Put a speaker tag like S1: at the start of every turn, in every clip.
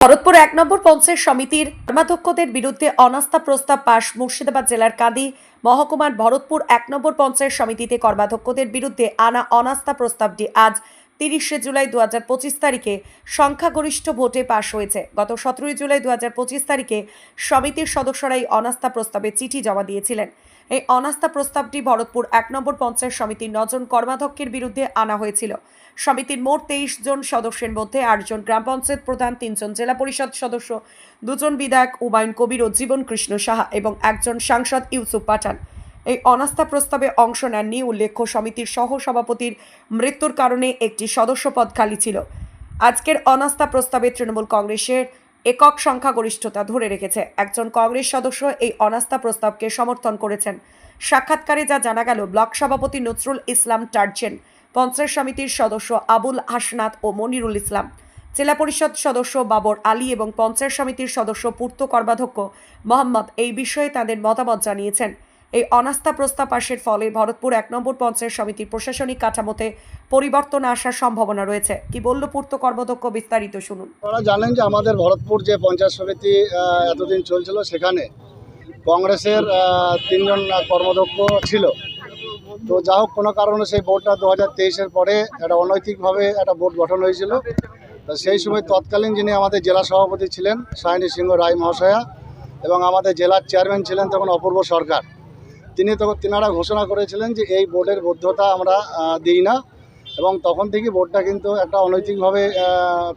S1: ভরতপুর এক নম্বর পঞ্চায়েত সমিতির কর্মাধ্যক্ষদের বিরুদ্ধে অনাস্থা প্রস্তাব পাশ মুর্শিদাবাদ জেলার কাদি মহকুমার ভরতপুর এক নম্বর পঞ্চায়েত সমিতিতে কর্মাধ্যক্ষদের বিরুদ্ধে আনা অনাস্থা প্রস্তাবটি আজ তিরিশে জুলাই দু হাজার পঁচিশ তারিখে সংখ্যাগরিষ্ঠ ভোটে পাশ হয়েছে। গত সতেরোই জুলাই দু হাজার পঁচিশ তারিখে সমিতির সদস্যরা এই অনাস্থা প্রস্তাবে চিঠি জমা দিয়েছিলেন। এই অনাস্থা প্রস্তাবটি ভরতপুর এক নম্বর পঞ্চায়েত সমিতির নজন কর্মাধ্যক্ষের বিরুদ্ধে আনা হয়েছিল। সমিতির মোট তেইশ জন সদস্যের মধ্যে আটজন গ্রাম পঞ্চায়েত প্রধান তিনজন জেলা পরিষদ সদস্য দুজন বিধায়ক উবায়ন কবির ও জীবন কৃষ্ণ সাহা এবং একজন সাংসদ ইউসুফ পাঠান। এই অনাস্থা প্রস্তাবে অংশ নেননি উল্লেখ্য সমিতির সহ সভাপতির মৃত্যুর কারণে একটি সদস্যপদ খালি ছিল। আজকের অনাস্থা প্রস্তাবে তৃণমূল কংগ্রেসের একক সংখ্যাগরিষ্ঠতা ধরে রেখেছে। একজন কংগ্রেস সদস্য এই অনাস্থা প্রস্তাবকে সমর্থন করেছেন। সাক্ষাৎকারে যা জানা গেল, ব্লক সভাপতি নজরুল ইসলাম টার্জেন, পঞ্চায়েত সমিতির সদস্য আবুল হাসনাত ও মনিরুল ইসলাম, জেলা পরিষদ সদস্য বাবর আলী এবং পঞ্চায়েত সমিতির সদস্য পূর্ত কর্মাধ্যক্ষ মোহাম্মদ এই বিষয়ে তাদের মতামত জানিয়েছেন। এই অনাস্থা প্রস্তাব পাশের ফলে ভরতপুর এক নম্বর পঞ্চায়েত সমিতির প্রশাসনিক কাঠামোতে পরিবর্তন আসার সম্ভাবনা রয়েছে। কি বলল পূর্ত কর্মাধ্যক্ষ বিস্তারিত শুনুন।
S2: আপনারা জানেন যে আমাদের ভরতপুর যে পঞ্চায়েত সমিতি এতদিন চলছিল, সেখানে কংগ্রেসের তিনজন কর্মদক্ষ ছিল। তো যা হোক, কোনো কারণে সেই বোর্ডটা দু হাজার তেইশের পরে একটা অনৈতিকভাবে একটা বোর্ড গঠন হয়েছিল। তো সেই সময় তৎকালীন যিনি আমাদের জেলা সভাপতি ছিলেন, সায়নী সিংহ রায় মহাশয়া, এবং আমাদের জেলার চেয়ারম্যান ছিলেন তখন অপূর্ব সরকার। তিনি তখন তিনারা ঘোষণা করেছিলেন যে এই বোর্ডের বৈধতা আমরা দিই না। এবং তখন থেকে বোর্ডটা কিন্তু একটা অনৈতিকভাবে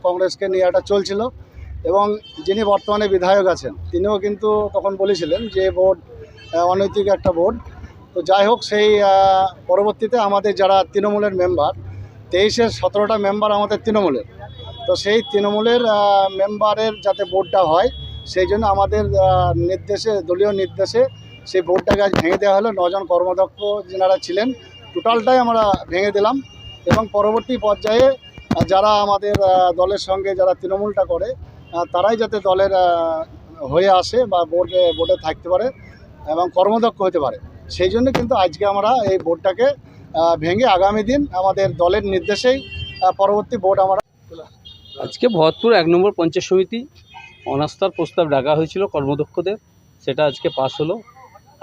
S2: কংগ্রেসকে নিয়ে একটা চলছিল। এবং যিনি বর্তমানে বিধায়ক আছেন, তিনিও কিন্তু তখন বলেছিলেন যে বোর্ড অনৈতিক একটা বোর্ড। তো যাই হোক, সেই পরবর্তীতে আমাদের যারা তৃণমূলের মেম্বার তেইশের সতেরোটা মেম্বার আমাদের তৃণমূলের। তো সেই তৃণমূলের মেম্বারের যাতে বোর্ডটা হয়, সেই জন্য আমাদের নির্দেশে, দলীয় নির্দেশে সেই বোর্ডটাকে আজ ভেঙে দেওয়া হলো। নজন কর্মদক্ষ যারা ছিলেন, টোটালটাই আমরা ভেঙে দিলাম এবং পরবর্তী পর্যায়ে যারা আমাদের দলের সঙ্গে যারা তৃণমূলটা করে তারাই যাতে দলের হয়ে আসে বা বোর্ডে বোর্ডে থাকতে পারে এবং কর্মদক্ষ হতে পারে। সেই জন্য কিন্তু আজকে আমরা এই বোর্ডটাকে ভেঙে আগামী দিন আমাদের দলের নির্দেশেই পরবর্তী বোর্ড আমরা
S3: আজকে ভরতপুর এক নম্বর পঞ্চায়েত সমিতি অনাস্থার প্রস্তাব ডাকা হয়েছিল কর্মদক্ষদের। সেটা আজকে পাশ হলো।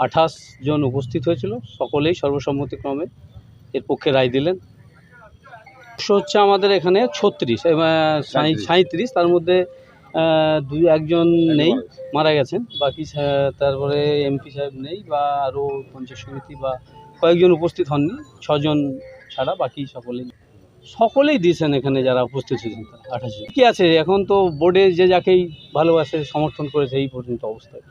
S3: আঠাশ জন উপস্থিত হয়েছিল। সকলেই সর্বসম্মতিক্রমে এর পক্ষে রায় দিলেন। অবশ্য হচ্ছে আমাদের এখানে ছত্রিশ সাঁত্রিশ তার মধ্যে দুই একজন নেই মারা গেছেন। বাকি তারপরে এমপি সাহেব নেই বা আরও পঞ্চায়েত সমিতি বা কয়েকজন উপস্থিত হননি ছজন ছাড়া বাকি সকলেই। সকলেই দিয়েছেন এখানে যারা উপস্থিত হয়েছেন আঠাশ জন। কি আছে? এখন তো বোর্ডে যে যাকেই ভালোবাসে সমর্থন করেছে এই পর্যন্ত অবস্থায়।